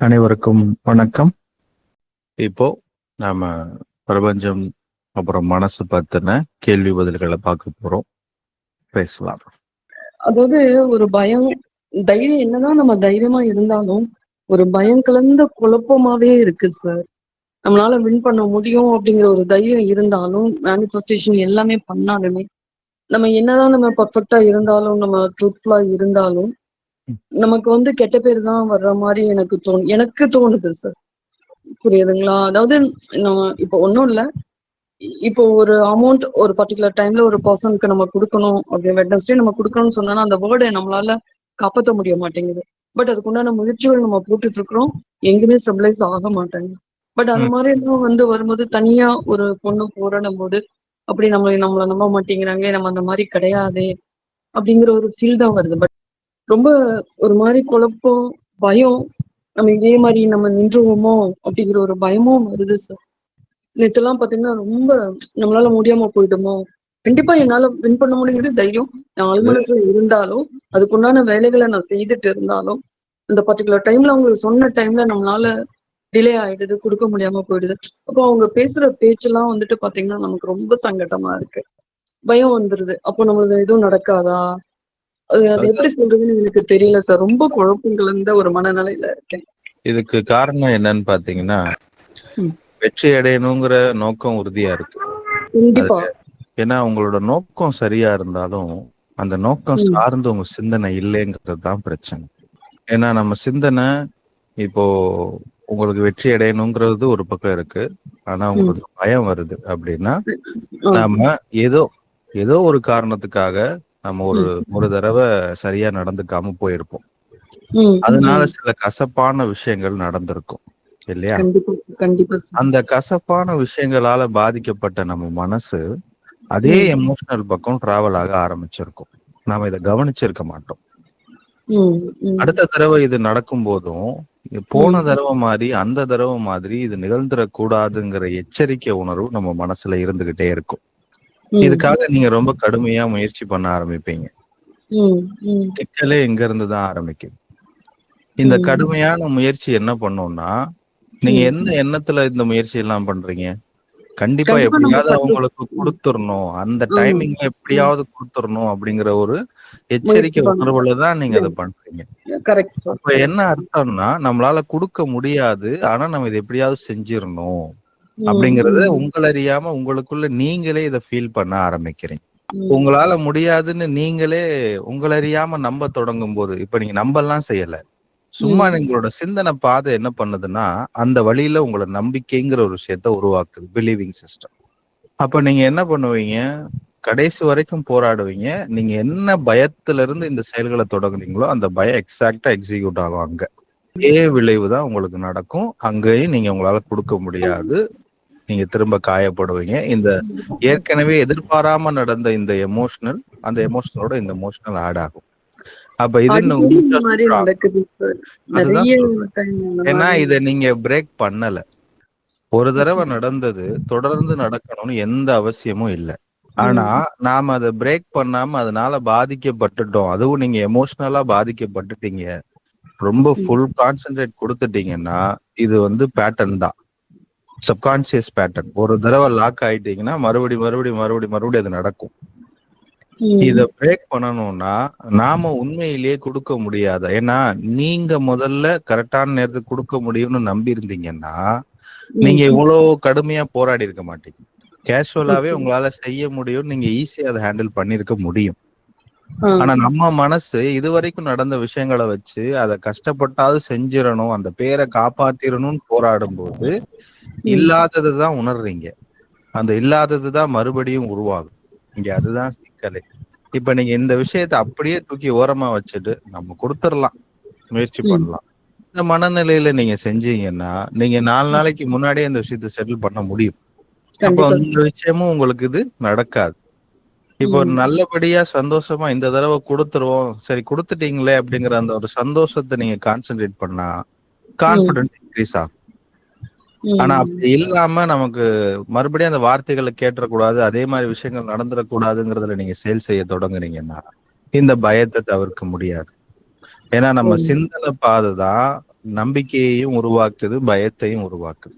அனைவருக்கும் வணக்கம். இப்போ நாம பிரபஞ்சம் அப்புறம் மனசு பத்தின கேள்வி பதில்களை பார்க்க போறோம். பேசலாம். அதாவது ஒரு பயம் தைரியம் என்னதான் நம்ம தைரியமா இருந்தாலும் ஒரு பயம் கலந்த குழப்பமாவே இருக்கு சார் நம்மளால வின் பண்ண முடியும் அப்படிங்கிற ஒரு தைரியம் இருந்தாலும் மேனிஃபெஸ்டேஷன் எல்லாமே பண்ணாலுமே நம்ம என்னதான் நம்ம பர்ஃபெக்டா இருந்தாலும் நம்ம ட்ரூத்ஃபுல்லா இருந்தாலும் நமக்கு வந்து கெட்ட பேர் தான் வர்ற மாதிரி எனக்கு தோணு எனக்கு தோணுது சார் புரியுதுங்களா? அதாவது நம்ம இப்போ ஒன்றும் இல்லை. இப்போ ஒரு அமௌண்ட் ஒரு பர்டிகுலர் டைம்ல ஒரு பர்சனுக்கு நம்ம கொடுக்கணும் அப்படி வெட்னஸ்டே நம்ம கொடுக்கணும்னு சொன்னா அந்த வேர்டை நம்மளால காப்பாற்ற முடிய மாட்டேங்குது. பட் அதுக்குண்டான முயற்சிகள் நம்ம போட்டுட்டு இருக்கிறோம் எங்கேயுமே ஸ்டெபிளைஸ் ஆக மாட்டாங்க பட் அந்த. மாதிரி எல்லாம் வந்து வரும்போது தனியா ஒரு பொண்ணு போராடும் போது அப்படி நம்மளை நம்மள நம்ப மாட்டேங்கிறாங்களே நம்ம அந்த மாதிரி கிடையாதே அப்படிங்கிற ஒரு ஃபீல் தான் வருது. பட் ரொம்ப ஒரு மாதிரி குழப்பம் பயம். நம்ம இதே மாதிரி நம்ம நின்றுவோமோ அப்படிங்கிற ஒரு பயமும் வருது சார் நேற்றுலாம் பாத்தீங்கன்னா ரொம்ப நம்மளால முடியாம போயிடுமோ கண்டிப்பா என்னால வின் பண்ண முடியுங்கிறது தைரியம். நான் ஆழ்மனசுல இருந்தாலும் அதுக்குண்டான வேலைகளை நான் செய்துட்டு இருந்தாலும் அந்த பர்டிகுலர் டைம்ல அவங்க சொன்ன டைம்ல நம்மளால டிலே ஆயிடுது கொடுக்க முடியாம போயிடுது. அப்போ அவங்க பேசுற பேச்செல்லாம் வந்துட்டு பாத்தீங்கன்னா நமக்கு ரொம்ப சங்கடமா இருக்கு. பயம் வந்துருது. அப்போ நம்மளுக்கு எதுவும் நடக்காதா? அது எப்படி சொல்றதுன்னு எனக்கு தெரியல சார். ரொம்ப குழப்பம் கலந்த ஒரு மனநிலையில இருக்கேன். இதுக்கு காரணம் என்னன்னு பாத்தீங்கன்னா. வெற்றி அடையணுங்கிற நோக்கம் உறுதியா இருக்கு. ஏன்னா உங்களோட நோக்கம் சரியா இருந்தாலும் அந்த நோக்கம். சார்ந்து உங்க சிந்தனை இல்லைங்கிறது தான் பிரச்சனை. ஏன்னா நம்ம சிந்தனை இப்போ உங்களுக்கு வெற்றி அடையணுங்கிறது ஒரு பக்கம் இருக்கு. ஆனா உங்களுக்கு பயம் வருது அப்படின்னா நாம ஏதோ ஏதோ ஒரு காரணத்துக்காக நம்ம ஒரு ஒரு தடவை சரியா நடந்துக்காம போயிருப்போம் அதனால. சில கசப்பான விஷயங்கள் நடந்திருக்கும் இல்லையா அந்த கசப்பான விஷயங்களால பாதிக்கப்பட்ட நம்ம மனசு அதே. எமோஷனல் பக்கம் டிராவல் ஆக ஆரம்பிச்சிருக்கும் நாம இதை கவனிச்சிருக்க மாட்டோம். அடுத்த தடவை இது நடக்கும் போதும் போன. தடவை மாதிரி அந்த தடவை மாதிரி இது நிகழ்ந்துடக்கூடாதுங்கிற எச்சரிக்கை உணர்வு நம்ம மனசுல இருந்துகிட்டே இருக்கும். இதுக்காக நீங்க ரொம்ப கடுமையா முயற்சி பண்ண ஆரம்பிப்பீங்க. சிக்கலே எங்க இருந்து தான் ஆரம்பிக்குது. இந்த. கடுமையான முயற்சி என்ன பண்ணும்னா நீங்க. எந்த எண்ணத்துல இந்த முயற்சி எல்லாம் பண்றீங்க? கண்டிப்பா எப்படியாவது அவங்களுக்கு கொடுத்துடணும் அந்த. டைமிங்ல எப்படியாவது கொடுத்துடணும் அப்படிங்கிற ஒரு எச்சரிக்கை. உணர்வுல தான் நீங்க அதை பண்றீங்க. இப்ப என்ன அர்த்தம்னா நம்மளால கொடுக்க முடியாது ஆனா நம்ம இதை எப்படியாவது செஞ்சிடணும். அப்படிங்கறத உங்களை அறியாம உங்களுக்குள்ள நீங்களே இதை ஃபீல் பண்ண ஆரம்பிக்கிறீங்க. உங்களால முடியாதுன்னு நீங்களே உங்களை அறியாம நம்ப தொடங்கும் போது இப்ப நீங்க நம்பலாம் செய்யல. சும்மா ம். உங்களோட சிந்தனை பாதை என்ன பண்ணுதுன்னா அந்த வழியில உங்களோட நம்பிக்கைங்கிற ஒரு விஷயத்த உருவாக்குது பிலீவிங் சிஸ்டம் அப்ப நீங்க என்ன பண்ணுவீங்க? கடைசி வரைக்கும் போராடுவீங்க. நீங்க என்ன பயத்துல இருந்து இந்த செயல்களை தொடங்குனீங்களோ அந்த பயம் எக்ஸாக்டா எக்ஸிக்யூட் ஆகும் அங்க. அதே விளைவு தான் உங்களுக்கு நடக்கும். அங்கேயும் நீங்க உங்களால கொடுக்க முடியாது. நீங்க திரும்ப காயப்படுவீங்க. இந்த ஏற்கனவே எதிர்பாராம நடந்த இந்த எமோஷனல் அந்த எமோஷனலோட இந்த எமோஷனல் ஆட் ஆகும். அப்ப இது ஏன்னா. இத நீங்க பிரேக் பண்ணல. ஒரு தடவை நடந்தது தொடர்ந்து நடக்கணும்னு எந்த அவசியமும் இல்லை. ஆனா நாம அதை பிரேக் பண்ணாம அதனால பாதிக்கப்பட்டுட்டோம். அதுவும் நீங்க எமோஷனலா பாதிக்கப்பட்டுட்டீங்க. ரொம்ப. ஃபுல் கான்சென்ட்ரேட் கொடுத்துட்டீங்கன்னா இது வந்து பேட்டர்ன் தான். சப்கான்சியஸ் பேட்டர்ன் ஒரு தடவை லாக் ஆயிட்டீங்கன்னா மறுபடி மறுபடி மறுபடி மறுபடி அது நடக்கும். இத பிரேக் பண்ணணும்னா நாம உண்மையிலேயே கொடுக்க முடியாத ஏன்னா நீங்க முதல்ல கரெக்டான நேரத்துக்கு கொடுக்க முடியும்னு நம்பி இருந்தீங்கன்னா. நீங்க இவ்வளவு கடுமையா போராடி இருக்க மாட்டீங்க கேஷுவலாவே. உங்களால செய்ய முடியும் நீங்க ஈஸியா அதை ஹேண்டில் பண்ணிருக்க முடியும். ஆனா நம்ம மனசு இது வரைக்கும் நடந்த விஷயங்களை வச்சு அதை கஷ்டப்பட்டாவது செஞ்சிடணும் அந்த பேரை காப்பாத்திரணும்னு போராடும் போது இல்லாததை தான் உணர்றீங்க. அந்த இல்லாதது தான் மறுபடியும் உருவாகும். இங்க அதுதான் சிக்கலே. இப்ப நீங்க இந்த விஷயத்தை அப்படியே தூக்கி ஓரமா வச்சுட்டு நம்ம கொடுத்துடலாம். முயற்சி. பண்ணலாம். இந்த மனநிலையில நீங்க செஞ்சீங்கன்னா நீங்க நாலு நாளைக்கு முன்னாடியே இந்த விஷயத்தை செட்டில் பண்ண முடியும். அப்போ இந்த விஷயமும் உங்களுக்கு இது நடக்காது. இப்போ. நல்லபடியா சந்தோஷமா இந்த தடவை கொடுத்துருவோம் சரி கொடுத்துட்டீங்களே அப்படிங்கிற அந்த ஒரு சந்தோஷத்தை நீங்க கான்சென்ட்ரேட் பண்ணா கான்பிடன்ஸ் இன்க்ரீஸ் ஆகும். ஆனா அப்படி இல்லாம நமக்கு மறுபடியும் அந்த வார்த்தைகளை கேட்டுறக்கூடாது அதே மாதிரி விஷயங்கள் நடந்துடக்கூடாதுங்கிறதுல நீங்க செயல் செய்ய தொடங்குனீங்கன்னா இந்த பயத்தை தவிர்க்க முடியாது ஏன்னா நம்ம. சிந்தனை பாதை தான் நம்பிக்கையையும் உருவாக்குது பயத்தையும் உருவாக்குது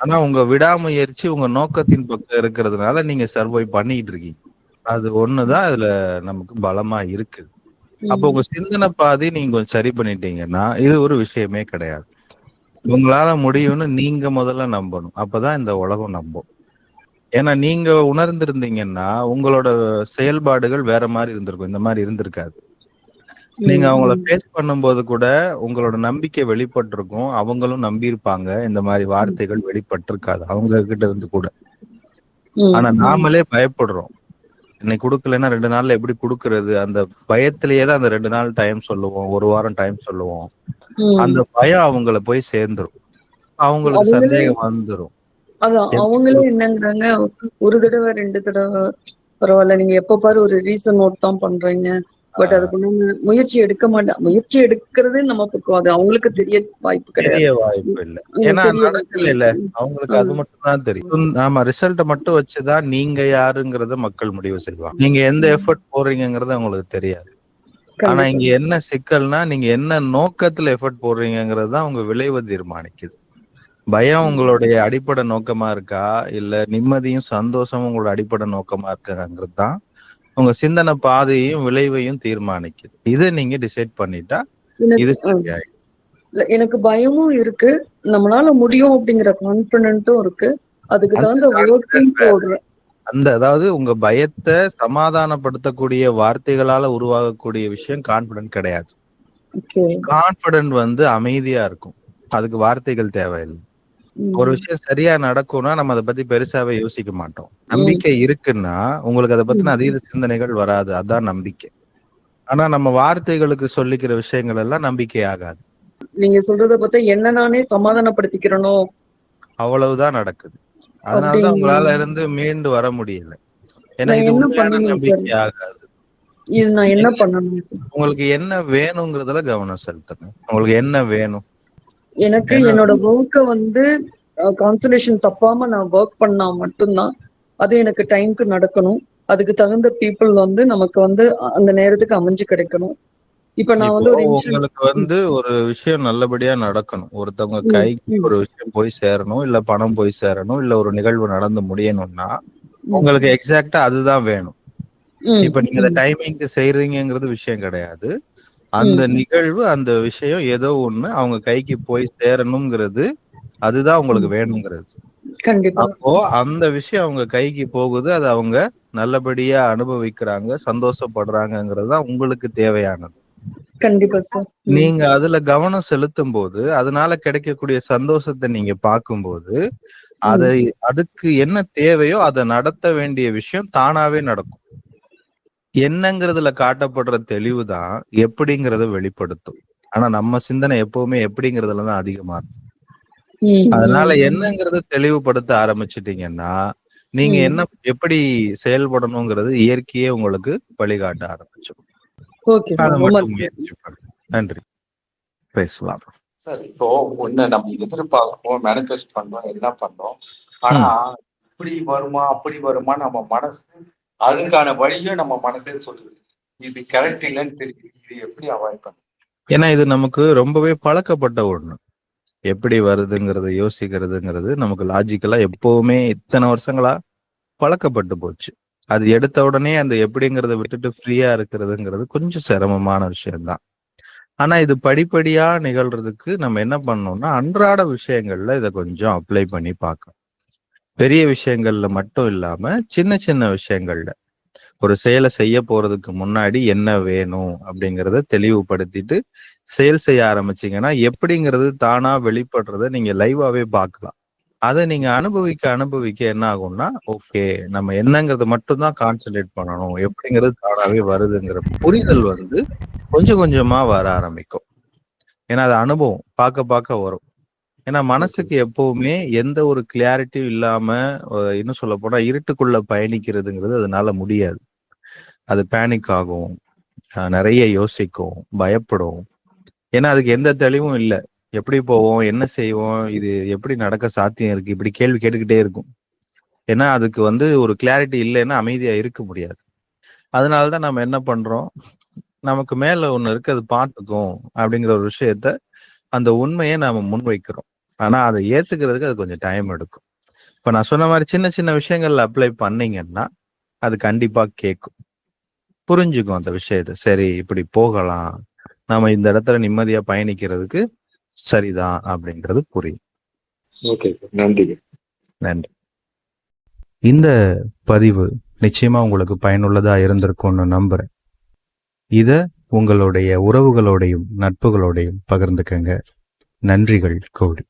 ஆனா உங்க விடாமுயற்சி உங்க நோக்கத்தின் பக்கம் இருக்கிறதுனால நீங்க சர்வை பண்ணிட்டு இருக்கீங்க அது ஒண்ணுதான் இதுல நமக்கு பலமா இருக்குது அப்போ உங்க சிந்தனை பாதி நீங்க கொஞ்சம் சரி பண்ணிட்டீங்கன்னா இது ஒரு விஷயமே கிடையாது. உங்களால முடியும்னு நீங்க முதல்ல நம்பணும். அப்பதான் இந்த உலகம் நம்பும். ஏன்னா நீங்க உணர்ந்திருந்தீங்கன்னா உங்களோட செயல்பாடுகள் வேற மாதிரி இருந்திருக்கும். இந்த மாதிரி இருந்திருக்காது. நீங்க அவங்கள பேஸ் பண்ணும்போது கூட உங்களோட நம்பிக்கை வெளிப்பட்டிருக்கும். அவங்களும் நம்பியிருப்பாங்க. இந்த மாதிரி வார்த்தைகள் வெளிப்பட்டிருக்காது. அவங்க கிட்ட இருந்து கூட. ஆனா நாமளே பயப்படுறோம். இன்னைக்கு கொடுக்கலன்னா ரெண்டு நாள்ல எப்படி கொடுக்கறது? அந்த பயத்திலேயே தான் அந்த ரெண்டு நாள் டைம் சொல்லுவோம். ஒரு வாரம் டைம் சொல்லுவோம். அந்த பயம் அவங்கள போய் சேர்ந்துரும். அவங்களுக்கு அவங்களே- சந்தேகம் வந்துரும். அதான் அவங்களே என்னங்கிறாங்க? ஒரு தடவை ரெண்டு தடவை பரவாயில்ல. நீங்க எப்ப பாரு ஒரு ரீசன் நோட் தான் பண்றீங்க. பட் அதுக்கு ஒண்ணு முயற்சி எடுக்க மாட்டேன் முயற்சி எடுக்கிறது நம்ம பக்கம். அது அவங்களுக்கு தெரிய வாய்ப்பு கிடையாது. வாய்ப்பு இல்ல. ஏன்னா நடக்கல இல்ல. அவங்களுக்கு அது மட்டும் தான் தெரியும். ஆமா ரிசல்ட்ட மட்டும் வச்சுதான் நீங்க யாருங்கறத மக்கள் முடிவு செய்வாங்க. நீங்க எந்த எஃபர்ட் போடுறீங்கங்கறது அவங்களுக்கு தெரியாது. ஆனா. இங்க என்ன சிக்கல்னா நீங்க என்ன நோக்கத்துல எஃபர்ட் போடுறீங்கங்கிறது தான் உங்க விளைவை தீர்மானிக்குது. பயம் உங்களுடைய அடிப்படை நோக்கமா இருக்கா? இல்ல நிம்மதியும் சந்தோஷமும் உங்களோட அடிப்படை நோக்கமா இருக்காங்கிறது தான் உங்க சிந்தனை பாதையையும் விளைவையும் தீர்மானிக்குது. இதை நீங்க டிசைட் பண்ணிட்டா இது எனக்கு பயமும் இருக்கு. நம்மளால முடியும் அப்படிங்கிற கான்பிடென்ட்டும் இருக்கு. அதுக்கு தகுந்த ஒர்க்கையும் போடுறேன். அந்த அதாவது உங்க பயத்தை சமாதானப்படுத்தக்கூடிய வார்த்தைகளால உருவாகக்கூடிய விஷயம் கான்பிடன்ட் கிடையாது. கான்பிடன்ட் வந்து அமைதியா இருக்கும். அதுக்கு வார்த்தைகள் தேவையில்லை. ஒரு விஷயம் சரியா நடக்கும்னா நம்ம அதை பத்தி பெருசாவே யோசிக்க மாட்டோம். நம்பிக்கை இருக்குன்னா உங்களுக்கு அதை பத்தின அதீத சிந்தனைகள் வராது. அதான் நம்பிக்கை. ஆனா நம்ம வார்த்தைகளுக்கு சொல்லிக்கிற விஷயங்கள் எல்லாம் நம்பிக்கை ஆகாது. நீங்க சொல்றத பார்த்தா என்ன நானே சமாதானப்படுத்திக்கிறனோ? அவ்வளவுதான் நடக்குது. அதனாலதான்? உங்களால இருந்து மீண்டு வர முடியல. ஏன்னா இது என்ன உண்மையான நம்பிக்கை ஆகாது. உங்களுக்கு என்ன வேணுங்கிறதுல கவனம் செலுத்துங்க. உங்களுக்கு என்ன வேணும்? எனக்கு என்னோட ஒர்க்கை வந்து கான்சன்ட்ரேஷன் தப்பாம நான் ஒர்க் பண்ணா மட்டும்தான் அது எனக்கு டைம்க்கு நடக்கணும். அதுக்கு தகுந்த பீப்புள் வந்து நமக்கு வந்து அந்த நேரத்துக்கு அமைஞ்சு கிடைக்கணும். இப்ப நான் வந்து உங்களுக்கு வந்து ஒரு விஷயம் நல்லபடியா நடக்கணும். ஒருத்தவங்க கைக்கு. ஒரு விஷயம் போய் சேரணும் இல்ல பணம் போய் சேரணும் இல்ல ஒரு நிகழ்வு நடந்து முடியணும்னா உங்களுக்கு எக்ஸாக்டா அதுதான் வேணும். இப்ப நீங்க டைமிங்க்கு செய்றீங்கிறது விஷயம் கிடையாது. அந்த நிகழ்வு அந்த விஷயம் ஏதோ ஒண்ணு அவங்க கைக்கு போய் சேரணுங்கிறது அதுதான் உங்களுக்கு வேணுங்கிறது. கண்டிப்பா. அப்போ அந்த விஷயம் அவங்க கைக்கு போகுது அது அவங்க நல்லபடியா அனுபவிக்கிறாங்க சந்தோஷப்படுறாங்கங்கிறது தான் உங்களுக்கு தேவையானது. கண்டிப்பா சார் நீங்க அதுல கவனம் செலுத்தும் போது அதனால கிடைக்கக்கூடிய சந்தோஷத்தை நீங்க பார்க்கும்போது அதை அதுக்கு என்ன தேவையோ அதை நடத்த வேண்டிய விஷயம் தானாவே நடக்கும். என்னங்கிறதுல காட்டப்படுற தெளிவு தான் எப்படிங்கிறத வெளிப்படுத்தும். ஆனா நம்ம சிந்தனை எப்பவுமே எப்படிங்கிறதுல தான் அதிகமா இருக்கும் அதனால என்னங்கறத தெளிவுபடுத்த ஆரம்பிச்சிட்டீங்கன்னா நீங்க. என்ன எப்படி செயல்படணுங்கிறது இயற்கையே உங்களுக்கு வழிகாட்ட ஆரம்பிச்சிடும். நன்றி. பேசலாம். சார் இப்போ ஒண்ணு நம்ம எதிர்பார்ப்போம் மேனிஃபெஸ்ட் பண்றோம் எல்லாம் பண்றோம் ஆனா இப்படி வருமா அப்படி வருமா நம்ம மனசு அதுக்கான வழியும் நம்ம மனசே சொல்லுது இது கரெக்ட் இல்லைன்னு தெரியுது. இது எப்படி அவாய்ட் பண்ண ஏன்னா இது நமக்கு ரொம்பவே பழக்கப்பட்ட ஒண்ணு. எப்படி வருதுங்கிறத யோசிக்கிறதுங்கிறது நமக்கு லாஜிக்கலா எப்பவுமே இத்தனை வருஷங்களா பழக்கப்பட்டு போச்சு. அது எடுத்த உடனே அந்த எப்படிங்கிறத விட்டுட்டு ஃப்ரீயா இருக்கிறதுங்கிறது கொஞ்சம் சிரமமான விஷயம்தான். ஆனா இது படிப்படியா நிகழ்றதுக்கு நம்ம என்ன பண்ணோம்னா அன்றாட விஷயங்கள்ல இதை கொஞ்சம் அப்ளை பண்ணி பார்க்கணும். பெரிய விஷயங்கள்ல மட்டும் இல்லாம சின்ன சின்ன விஷயங்கள்ல. ஒரு செயலை செய்ய போறதுக்கு முன்னாடி என்ன வேணும் அப்படிங்கிறத தெளிவுபடுத்திட்டு செயல் செய்ய ஆரம்பிச்சீங்கன்னா எப்படிங்கிறது தானா வெளிப்படுறத நீங்க லைவாவே பார்க்கலாம். அதை நீங்க அனுபவிக்க அனுபவிக்க என்ன ஆகும்னா ஓகே நம்ம என்னங்கிறத மட்டும்தான் கான்சென்ட்ரேட் பண்ணணும். எப்படிங்கிறது தானாவே வருதுங்கிற புரிதல் வந்து கொஞ்சம் கொஞ்சமா வர ஆரம்பிக்கும். ஏன்னா அது அனுபவம் பார்க்க பார்க்க வரும். ஏன்னா மனசுக்கு எப்பவுமே எந்த ஒரு கிளாரிட்டியும் இல்லாம அஹ் இன்னும் சொல்ல போனா இருட்டுக்குள்ள பயணிக்கிறதுங்கிறது அதனால முடியாது. அது பேனிக் ஆகும். அஹ் நிறைய யோசிக்கும் பயப்படும். ஏன்னா அதுக்கு எந்த தெளிவும் இல்லை. எப்படி போவோம் என்ன செய்வோம் இது எப்படி நடக்க சாத்தியம் இருக்கு? இப்படி கேள்வி கேட்டுக்கிட்டே இருக்கும். ஏன்னா அதுக்கு வந்து ஒரு கிளாரிட்டி இல்லைன்னா அமைதியா இருக்க முடியாது. அதனாலதான் நம்ம என்ன பண்றோம்? நமக்கு மேல ஒண்ணு இருக்கு அது பார்த்துக்கும் அப்படிங்கிற ஒரு விஷயத்த அந்த உண்மையை நாம முன்வைக்கிறோம். ஆனா அதை ஏத்துக்கிறதுக்கு அது கொஞ்சம் டைம் எடுக்கும். இப்ப நான் சொன்ன மாதிரி சின்ன சின்ன விஷயங்கள்ல அப்ளை பண்ணீங்கன்னா அது கண்டிப்பா கேட்கும் புரிஞ்சுக்கும் அந்த விஷயத்த. சரி இப்படி போகலாம். நாம இந்த இடத்துல நிம்மதியா பயணிக்கிறதுக்கு சரிதான் அப்படின்றது புரியும். ஓகே நன்றி. நன்றி. இந்த பதிவு நிச்சயமா உங்களுக்கு பயனுள்ளதா இருந்திருக்கும்னு நம்புறேன். இத உங்களுடைய உறவுகளோடையும் நட்புகளோடையும் பகிர்ந்துக்கங்க. நன்றிகள் கோடி.